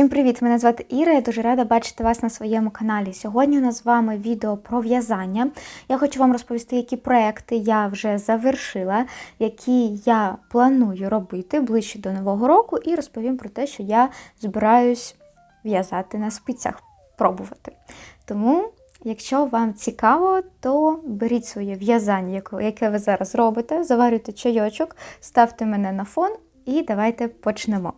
Всім привіт! Мене звати Іра. Я дуже рада бачити вас на своєму каналі. Сьогодні у нас з вами відео про в'язання. Я хочу вам розповісти, які проекти я вже завершила, які я планую робити ближче до нового року, і розповім про те, що я збираюсь в'язати на спицях, пробувати. Тому, якщо вам цікаво, то беріть своє в'язання, яке- ви зараз робите, заварюйте чайочок, ставте мене на фон і давайте почнемо.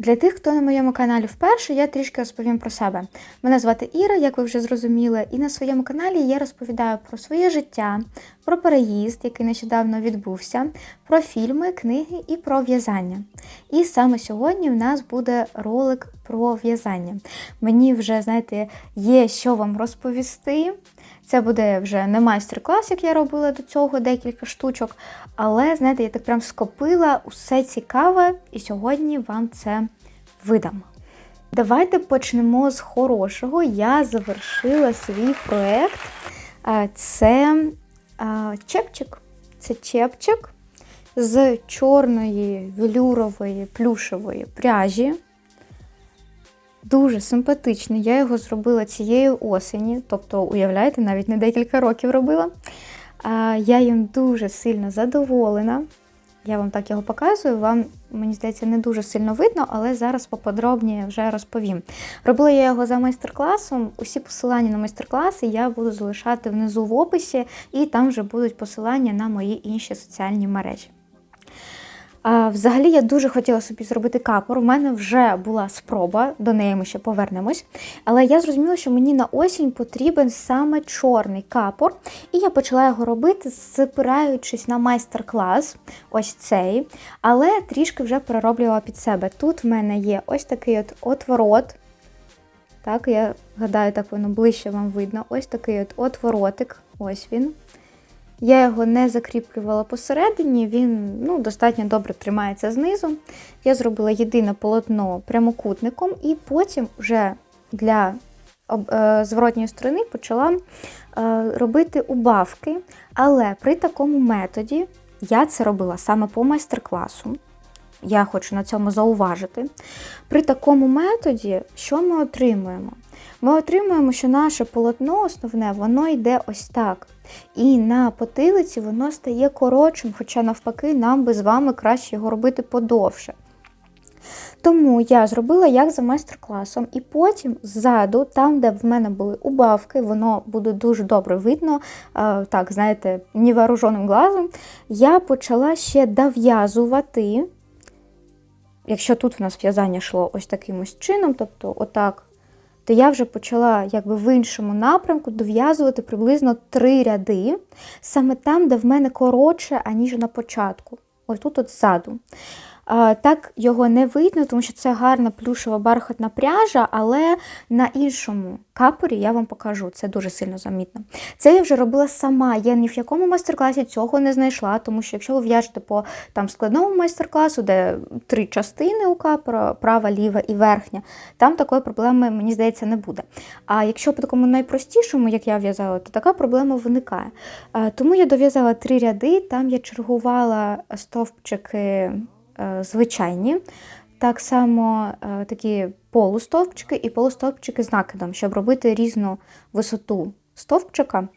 Для тих, хто на моєму каналі вперше, я трішки розповім про себе. Мене звати Іра, як ви вже зрозуміли, і на своєму каналі я розповідаю про своє життя, про переїзд, який нещодавно відбувся, про фільми, книги і про в'язання. І саме сьогодні в нас буде ролик про в'язання. Мені вже, знаєте, є що вам розповісти. Це буде вже не майстер-клас, як я робила до цього декілька штучок. Але, знаєте, я так прям скопила усе цікаве, і сьогодні вам це видам. Давайте почнемо з хорошого. Я завершила свій проєкт. Це чепчик. Це чепчик з чорної велюрової плюшевої пряжі. Дуже симпатичний. Я його зробила цієї осені, тобто, уявляєте, навіть не декілька років робила. Я їм дуже сильно задоволена. Я вам так його показую. Вам, мені здається, не дуже сильно видно, але зараз поподробніше вже розповім. Робила я його за майстер-класом. Усі посилання на майстер-класи я буду залишати внизу в описі, і там вже будуть посилання на мої інші соціальні мережі. Взагалі я дуже хотіла собі зробити капор. У мене вже була спроба, до неї ми ще повернемось. Але я зрозуміла, що мені на осінь потрібен саме чорний капор. І я почала його робити, спираючись на майстер-клас, ось цей, але трішки вже перероблювала під себе. Тут в мене є ось такий от отворот. Так, я гадаю, так воно ближче вам видно. Ось такий от отворотик. Ось він. Я його не закріплювала посередині, він ну, достатньо добре тримається знизу. Я зробила єдине полотно прямокутником, і потім вже для е, зворотньої сторони почала е, робити убавки. Але при такому методі я це робила саме по майстер-класу. Я хочу на цьому зауважити. При такому методі, що ми отримуємо? Ми отримуємо, що наше полотно основне, воно йде ось так. І на потилиці воно стає коротшим, хоча навпаки, нам би з вами краще його робити подовше. Тому я зробила як за майстер-класом, і потім ззаду, там, де в мене були убавки, воно буде дуже добре видно, так, знаєте, невооруженим глазом, я почала ще дов'язувати. Якщо тут в нас в'язання йшло ось таким ось чином, тобто отак, то я вже почала якби в іншому напрямку дов'язувати приблизно три ряди, саме там, де в мене коротше, аніж на початку. Ось тут от ззаду. Так його не видно, тому що це гарна плюшева бархатна пряжа, але на іншому капорі я вам покажу, це дуже сильно замітно. Це я вже робила сама. Я ні в якому майстер-класі цього не знайшла, тому що якщо ви в'яжете по там, складному майстер-класу, де три частини у капора, права, ліва і верхня, там такої проблеми, мені здається, не буде. А якщо по такому найпростішому, як я в'язала, то така проблема виникає. Тому я дов'язала три ряди, там я чергувала стовпчики звичайні. Так само е, такі полустовпчики і полустовпчики з накидом, щоб робити різну висоту стовпчика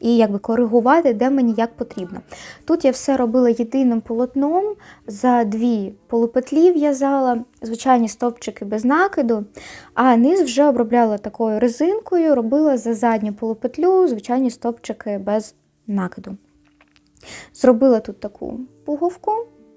і якби коригувати, де мені як потрібно. Тут я все робила єдиним полотном, за дві полупетлі в'язала, звичайні стовпчики без накиду, а низ вже обробляла такою резинкою, робила за задню полупетлю, звичайні стовпчики без накиду. Зробила тут таку пуговку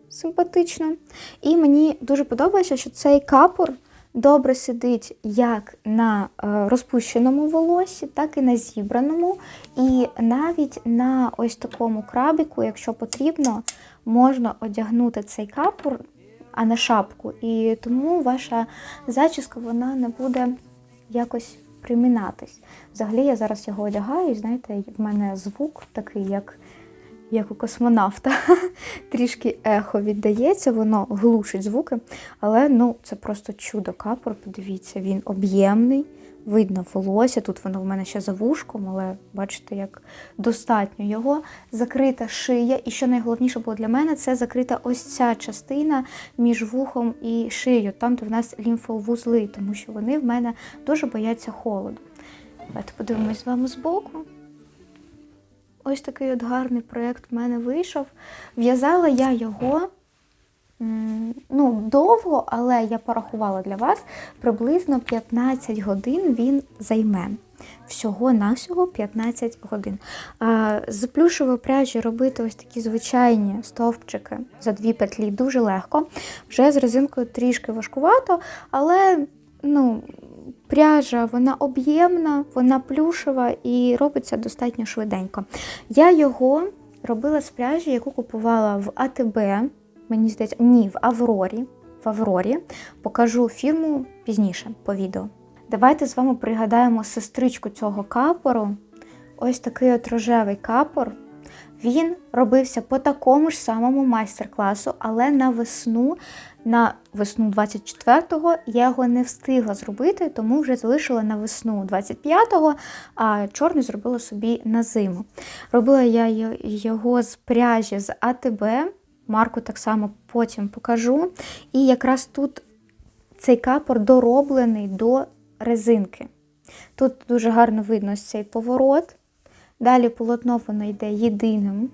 симпатично. І мені дуже подобається, що цей капор добре сидить як на е, розпущеному волосі, так і на зібраному. І навіть на ось такому крабіку, якщо потрібно, можна одягнути цей капор, а не шапку. І тому ваша зачіска вона не буде якось примінатись. Взагалі я зараз його одягаю, і знаєте, в мене звук такий, як як у космонавта. Трішки ехо віддається, воно глушить звуки. Але ну, це просто чудо капор. Подивіться, він об'ємний, видно волосся. Тут воно в мене ще за вушком, але бачите, як достатньо його. Закрита шия. І що найголовніше було для мене, це закрита ось ця частина між вухом і шиєю, там, де в нас лімфовузли, тому що вони в мене дуже бояться холоду. Давайте подивимось з вами збоку. Ось такий от гарний проєкт в мене вийшов. В'язала я його ну, довго, але я порахувала для вас, приблизно 15 годин він займе. Всього-навсього 15 годин. З плюшової пряжі робити ось такі звичайні стовпчики за дві петлі дуже легко. Вже з резинкою трішки важкувато, але ну, пряжа вона об'ємна, вона плюшева і робиться достатньо швиденько. Я його робила з пряжі, яку купувала в АТБ. Мені здається, ні, в Аврорі. В Аврорі покажу фірму пізніше по відео. Давайте з вами пригадаємо сестричку цього капору. Ось такий от рожевий капор. Він робився по такому ж самому майстер-класу, але на весну, на весну 24-го я його не встигла зробити, тому вже залишила на весну 25-го, а чорний зробила собі на зиму. Робила я його з пряжі з АТБ, марку так само потім покажу. І якраз тут цей капор дороблений до резинки. Тут дуже гарно видно цей поворот. Далі полотно воно йде єдиним,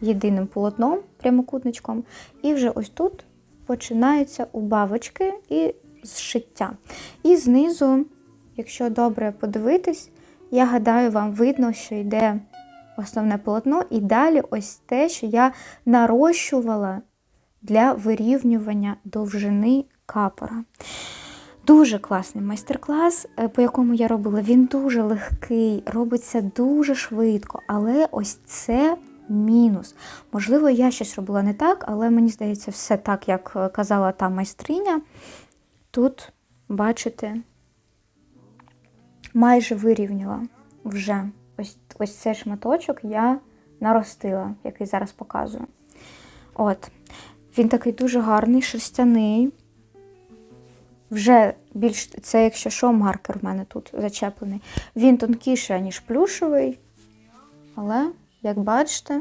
єдиним полотном, прямокутничком. І вже ось тут починаються убавочки і зшиття. І знизу, якщо добре подивитись, я гадаю, вам видно, що йде основне полотно, і далі ось те, що я нарощувала для вирівнювання довжини капора. Дуже класний майстер-клас, е, по якому я робила. Він дуже легкий, робиться дуже швидко, але ось це мінус. Можливо, я щось робила не так, але мені здається, все так, як е, казала та майстриня. Тут, бачите, майже вирівняла вже ось, ось цей шматочок я наростила, який зараз показую. От. Він такий дуже гарний, шерстяний. Вже більш це, якщо що, маркер в мене тут зачеплений. Він тонкіший, ніж плюшевий, але, як бачите,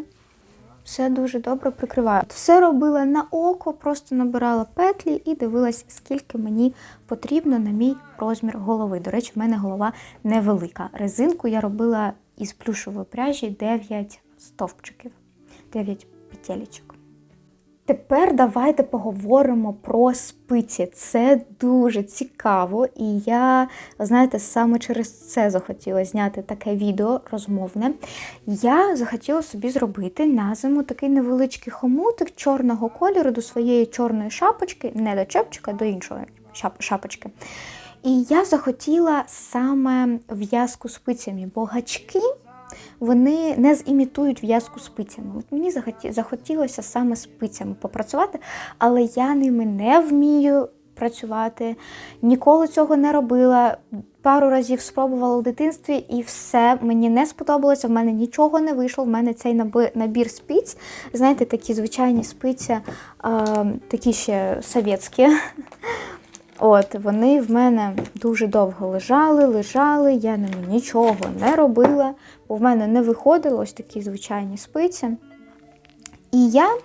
все дуже добре прикриває. Все робила на око, просто набирала петлі і дивилась, скільки мені потрібно на мій розмір голови. До речі, в мене голова невелика. Резинку я робила із плюшової пряжі 9 стовпчиків, 9 петелечок. Тепер давайте поговоримо про спиці. Це дуже цікаво, і я, знаєте, саме через це захотіла зняти таке відео розмовне. Я захотіла собі зробити на зиму такий невеличкий хомутик чорного кольору до своєї чорної шапочки, не до чепчика, до іншої шапочки. І я захотіла саме в'язку спицями, бо гачки вони не зімітують в'язку спицями. От мені захотілося саме спицями попрацювати, але я ними не вмію працювати, ніколи цього не робила. Пару разів спробувала у дитинстві і все мені не сподобалося. В мене нічого не вийшло. В мене цей набір спиць, знаєте, такі звичайні спиці, такі ще совєтські. От, вони в мене дуже довго лежали, лежали, я ними нічого не робила, бо в мене не виходило ось такі звичайні спиці. І я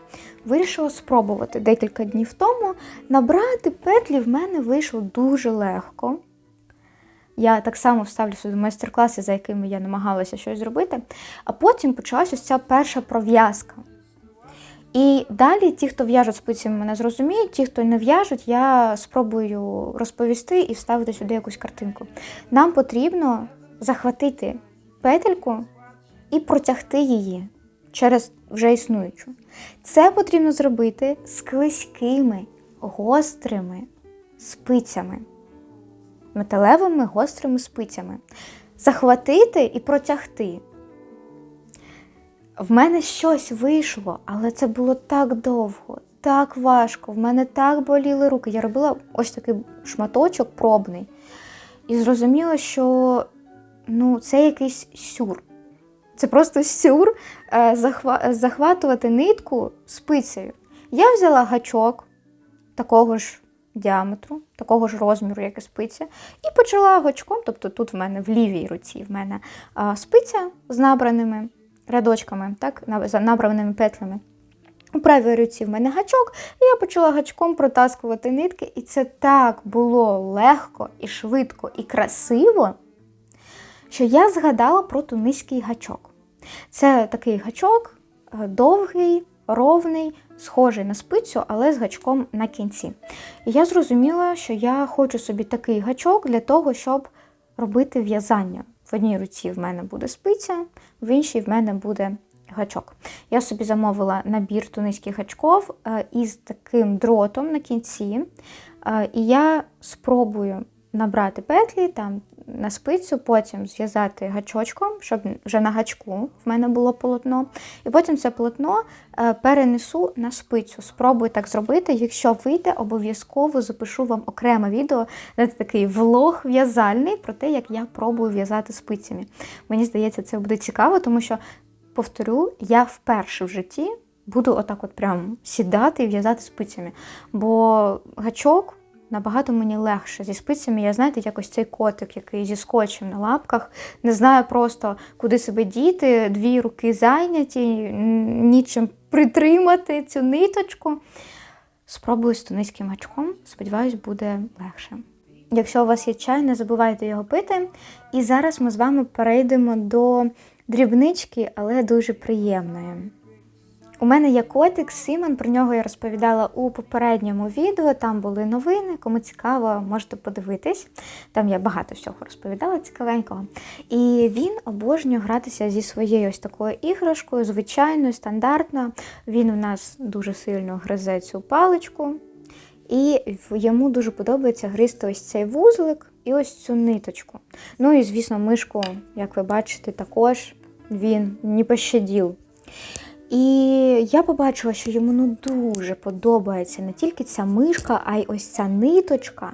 вирішила спробувати декілька днів тому. Набрати петлі в мене вийшло дуже легко. Я так само вставлю сюди майстер-класи, за якими я намагалася щось зробити. А потім почалася ця перша пров'язка. І далі ті, хто в'яжуть спицями, мене зрозуміють, ті, хто не в'яжуть, я спробую розповісти і вставити сюди якусь картинку. Нам потрібно захватити петельку і протягти її через вже існуючу. Це потрібно зробити з клизькими, гострими спицями, металевими гострими спицями. Захватити і протягти. В мене щось вийшло, але це було так довго, так важко. В мене так боліли руки. Я робила ось такий шматочок пробний. І зрозуміла, що ну, це якийсь сюр. Це просто сюр е, захва- захватувати нитку спицею. Я взяла гачок такого ж діаметру, такого ж розміру, як і спиця, і почала гачком, тобто тут в мене в лівій руці в мене спиця з набраними рядочками, так, набраними петлями. У правій руці в мене гачок, і я почала гачком протаскувати нитки, і це так було легко і швидко і красиво, що я згадала про тунизький гачок. Це такий гачок е, довгий, ровний, схожий на спицю, але з гачком на кінці. І я зрозуміла, що я хочу собі такий гачок для того, щоб робити в'язання. В одній руці в мене буде спиця, в іншій в мене буде гачок. Я собі замовила набір туниських гачков е, із таким дротом на кінці. Е, І я спробую набрати петлі там на спицю, потім зв'язати гачочком, щоб вже на гачку в мене було полотно. І потім це полотно е, перенесу на спицю. Спробую так зробити. Якщо вийде, обов'язково запишу вам окреме відео, це такий влог в'язальний про те, як я пробую в'язати спицями. Мені здається, це буде цікаво, тому що, повторю, я вперше в житті буду отак от прям сідати і в'язати спицями. Бо гачок набагато мені легше. Зі спицями я, знаєте, якось цей котик, який зі скотчем на лапках, не знаю просто, куди себе діти, дві руки зайняті, нічим притримати цю ниточку. Спробую з тунизьким гачком, сподіваюсь, буде легше. Якщо у вас є чай, не забувайте його пити. І зараз ми з вами перейдемо до дрібнички, але дуже приємної. У мене є котик Сімон, про нього я розповідала у попередньому відео. Там були новини. Кому цікаво, можете подивитись. Там я багато всього розповідала цікавенького. І він обожнює гратися зі своєю ось такою іграшкою, звичайною, стандартною. Він у нас дуже сильно гризе цю паличку. І йому дуже подобається гризти ось цей вузлик і ось цю ниточку. Ну і, звісно, мишку, як ви бачите, також він не пощадів. І я побачила, що йому ну дуже подобається не тільки ця мишка, а й ось ця ниточка.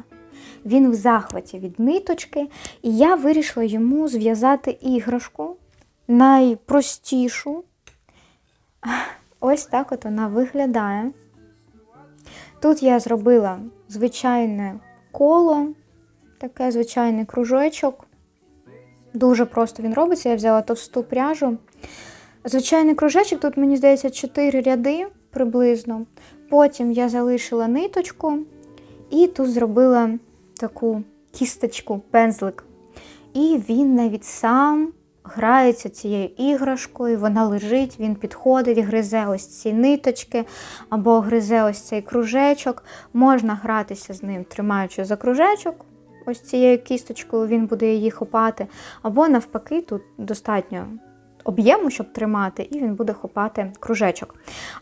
Він в захваті від ниточки, і я вирішила йому зв'язати іграшку найпростішу. Ось так от вона виглядає. Тут я зробила звичайне коло, таке звичайний кружочок. Дуже просто він робиться. Я взяла товсту пряжу. Звичайний кружечок, тут, мені здається, 4 ряди приблизно. Потім я залишила ниточку і тут зробила таку кісточку, пензлик. І він навіть сам грається цією іграшкою, вона лежить, він підходить, гризе ось ці ниточки або гризе ось цей кружечок. Можна гратися з ним, тримаючи за кружечок. Ось цією кісточкою він буде її хопати. Або навпаки, тут достатньо об'єму, щоб тримати, і він буде хопати кружечок.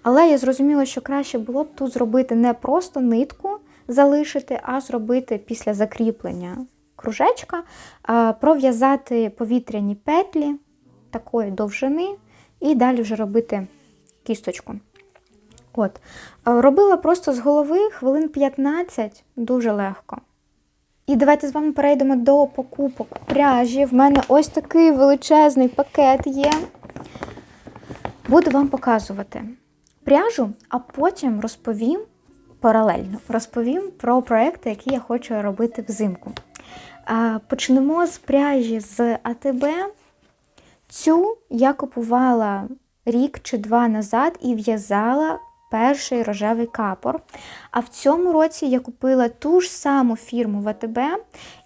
Але я зрозуміла, що краще було б тут зробити не просто нитку залишити, а зробити після закріплення кружечка, пров'язати повітряні петлі такої довжини, і далі вже робити кісточку. От. Робила просто з голови хвилин 15, дуже легко. І давайте з вами перейдемо до покупок пряжі. В мене ось такий величезний пакет є. Буду вам показувати пряжу, а потім розповім паралельно розповім про проекти, які я хочу робити взимку. Почнемо з пряжі з АТБ. Цю я купувала рік чи два назад і в'язала перший рожевий капор. А в цьому році я купила ту ж саму фірму в АТБ,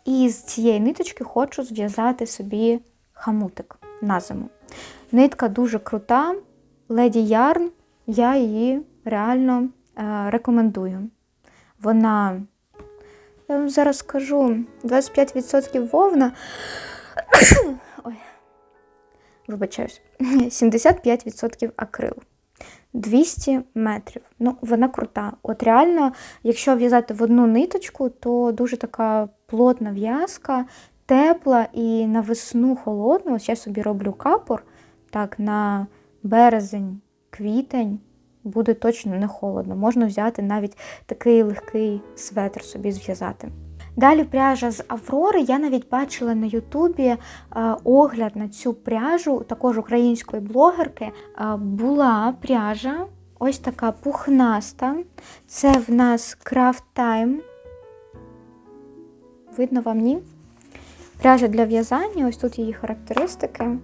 і з цієї ниточки хочу зв'язати собі хамутик на зиму. Нитка дуже крута, леді Ярн, я її реально е, рекомендую. Вона, я вам зараз скажу, 25% вовна. Ой, вибачаюсь, 75% акрил. 200 метрів. Ну, вона крута. От реально, якщо в'язати в одну ниточку, то дуже така плотна в'язка, тепла і на весну холодну. Ось я собі роблю капор, так, на березень, квітень. Буде точно не холодно. Можна взяти навіть такий легкий светр собі зв'язати. Далі пряжа з Аврори. Я навіть бачила на Ютубі е, огляд на цю пряжу, також української блогерки. Е, була пряжа, ось така пухнаста. Це в нас Craft Time видно вам ні. Пряжа для в'язання, ось тут її характеристики.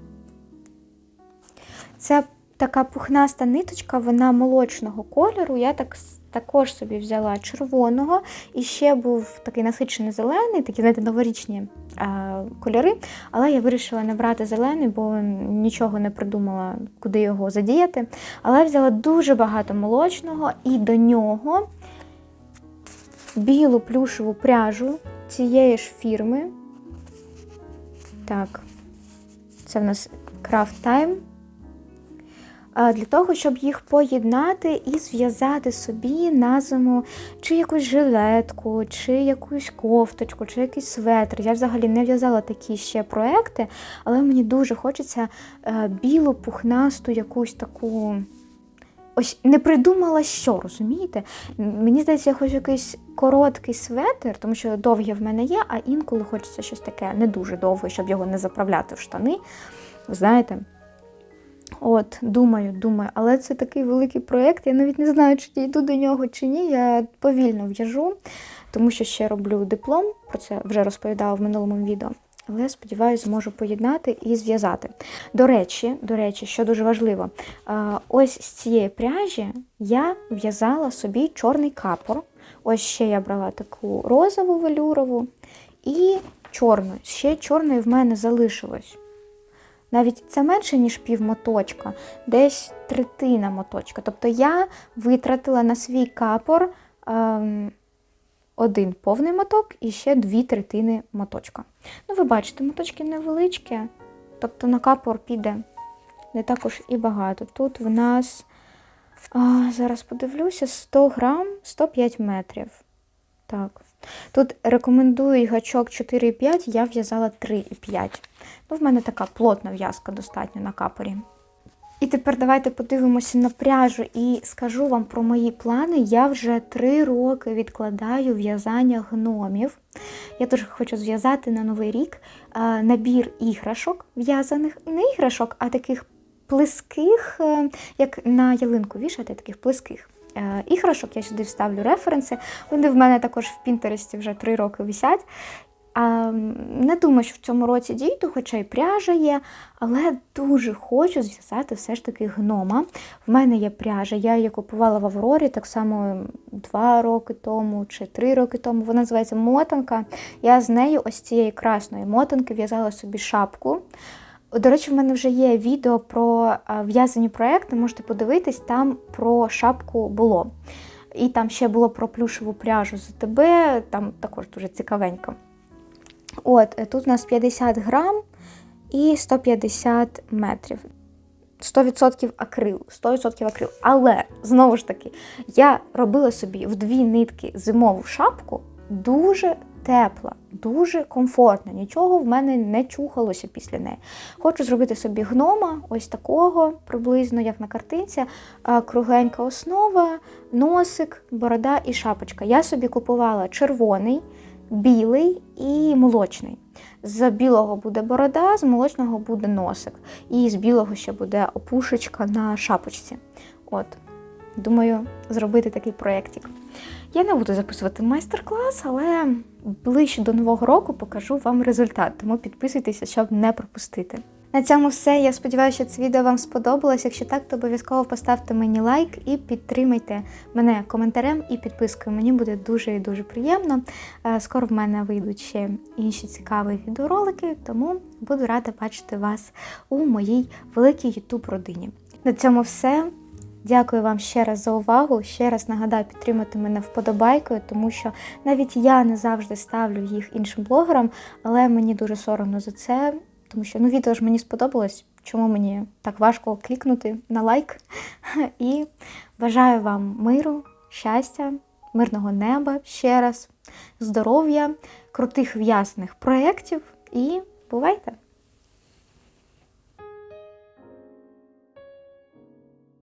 Це така пухнаста ниточка, вона молочного кольору. Я так, також собі взяла червоного. І ще був такий насичений зелений, такі, знаєте, новорічні а, кольори. Але я вирішила не брати зелений, бо нічого не придумала, куди його задіяти. Але взяла дуже багато молочного і до нього білу плюшеву пряжу цієї ж фірми. Так, це в нас Craft Time. Для того, щоб їх поєднати і зв'язати собі на зиму чи якусь жилетку, чи якусь кофточку, чи якийсь светр. Я взагалі не в'язала такі ще проекти, але мені дуже хочеться е, білу, пухнасту, якусь таку. Ось не придумала, що, розумієте? Мені здається, я хочу якийсь короткий светр, тому що довгі в мене є, а інколи хочеться щось таке не дуже довге, щоб його не заправляти в штани. Знаєте? От, думаю, думаю, але це такий великий проєкт. Я навіть не знаю, чи дійду до нього чи ні. Я повільно в'яжу, тому що ще роблю диплом, про це вже розповідала в минулому відео. Але сподіваюся, зможу поєднати і зв'язати. До речі, до речі, що дуже важливо, ось з цієї пряжі я в'язала собі чорний капор. Ось ще я брала таку розову велюрову і чорну. Ще чорної в мене залишилось. Навіть це менше, ніж пів моточка, десь третина моточка. Тобто я витратила на свій капор ем, один повний моток і ще дві третини моточка. Ну, ви бачите, моточки невеличкі, тобто на капор піде не також і багато. Тут в нас, а, зараз подивлюся, 100 грам 105 метрів. Так. Тут рекомендую гачок 4,5, я в'язала 3,5. Ну, В мене така плотна в'язка достатньо на капорі. І тепер давайте подивимося на пряжу і скажу вам про мої плани. Я вже 3 роки відкладаю в'язання гномів. Я дуже хочу зв'язати на новий рік набір іграшок в'язаних, не іграшок, а таких плеских, е, як на ялинку вішати, таких плеских. Е, іграшок, я сюди вставлю референси. Вони в мене також в Пінтересті вже три роки висять. А, Не думаю, що в цьому році дійду, хоча й пряжа є, але дуже хочу зв'язати все ж таки гнома. В мене є пряжа, я її купувала в Аврорі так само два роки тому чи три роки тому. Вона називається мотанка. Я з нею ось цієї красної мотанки в'язала собі шапку. До речі, в мене вже є відео про в'язані проекти, можете подивитись, там про шапку було. І там ще було про плюшеву пряжу за тебе, там також дуже цікавенько. От, е, Тут у нас 50 грам і 150 метрів. 100% акрил, 100% акрил. Але, знову ж таки, я робила собі в дві нитки зимову шапку дуже тепла, дуже комфортна. Нічого в мене не чухалося після неї. Хочу зробити собі гнома, ось такого, приблизно, як на картинці, кругленька основа, носик, борода і шапочка. Я собі купувала червоний, білий і молочний. З білого буде борода, з молочного буде носик. І з білого ще буде опушечка на шапочці. От. Думаю, зробити такий проєктик. Я не буду записувати майстер-клас, але ближче до нового року покажу вам результат, тому підписуйтеся, щоб не пропустити. На цьому все. Я сподіваюся, що це відео вам сподобалось. Якщо так, то обов'язково поставте мені лайк і підтримайте мене коментарем і підпискою. Мені буде дуже і дуже приємно. Е, скоро в мене вийдуть ще інші цікаві відеоролики, тому буду рада бачити вас у моїй великій youtube родині. На цьому все. Дякую вам ще раз за увагу. Ще раз нагадаю підтримати мене вподобайкою, тому що навіть я не завжди ставлю їх іншим блогерам, але мені дуже соромно за це, тому що ну, відео ж мені сподобалось. Чому мені так важко клікнути на лайк? І бажаю вам миру, щастя, мирного неба ще раз, здоров'я, крутих в'язаних проєктів і бувайте!